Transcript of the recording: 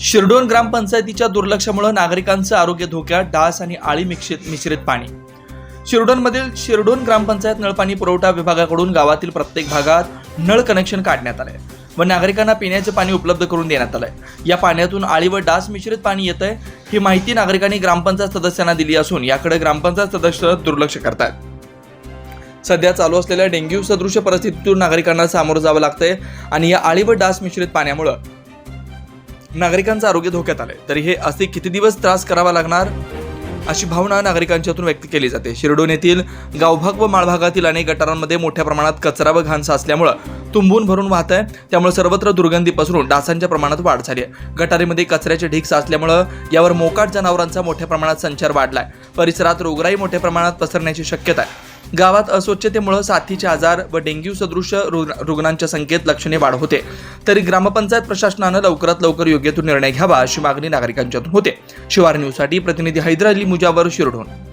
शिरडोन ग्रामपंचायतीच्या दुर्लक्षामुळे नागरिकांचं आरोग्य धोक्यात डास आणि आळी मिश्रित मिश्रित पाणी. शिरडोनमधील शिरडोन ग्रामपंचायत नळपाणी पुरवठा विभागाकडून गावातील प्रत्येक भागात नळ कनेक्शन काढण्यात आलंय व नागरिकांना पिण्याचे पाणी उपलब्ध करून देण्यात आलंय. या पाण्यातून आळी व डास मिश्रित पाणी येत आहे ही माहिती नागरिकांनी ग्रामपंचायत सदस्यांना दिली असून याकडे ग्रामपंचायत सदस्य दुर्लक्ष करतात सध्या चालू असलेल्या डेंग्यू सदृश परिस्थितीतून नागरिकांना सामोरं जावं लागतंय आणि या आळी व डास मिश्रित पाण्यामुळं नागरिकांचं आरोग्य धोक्यात आलंय. तरी हे असे किती दिवस त्रास करावा लागणार अशी भावना नागरिकांच्यातून व्यक्त केली जाते. शिरडोन येथील गावभाग व माळभागातील अनेक गटारांमध्ये मोठ्या प्रमाणात कचरा व घाण साचल्यामुळं तुंबून भरून वाहत आहे त्यामुळे सर्वत्र दुर्गंधी पसरून डासांच्या प्रमाणात वाढ झाली आहे. गटारीमध्ये कचऱ्याचे ढीग साचल्यामुळं यावर मोकाट जनावरांचा मोठ्या प्रमाणात संचार वाढलाय. परिसरात रोगराई मोठ्या प्रमाणात पसरण्याची शक्यता आहे. गावात अस्वच्छतेमुळे साथीचे आजार व डेंग्यू सदृश रुग्ण- रुग्णांच्या संख्येत लक्षणीय वाढ होते. तरी ग्रामपंचायत प्रशासनानं लवकरात लवकर योग्य तो निर्णय घ्यावा अशी मागणी नागरिकांच्यातून होते. शिवार न्यूजसाठी प्रतिनिधी हैदर अली मुजावर शिरडून.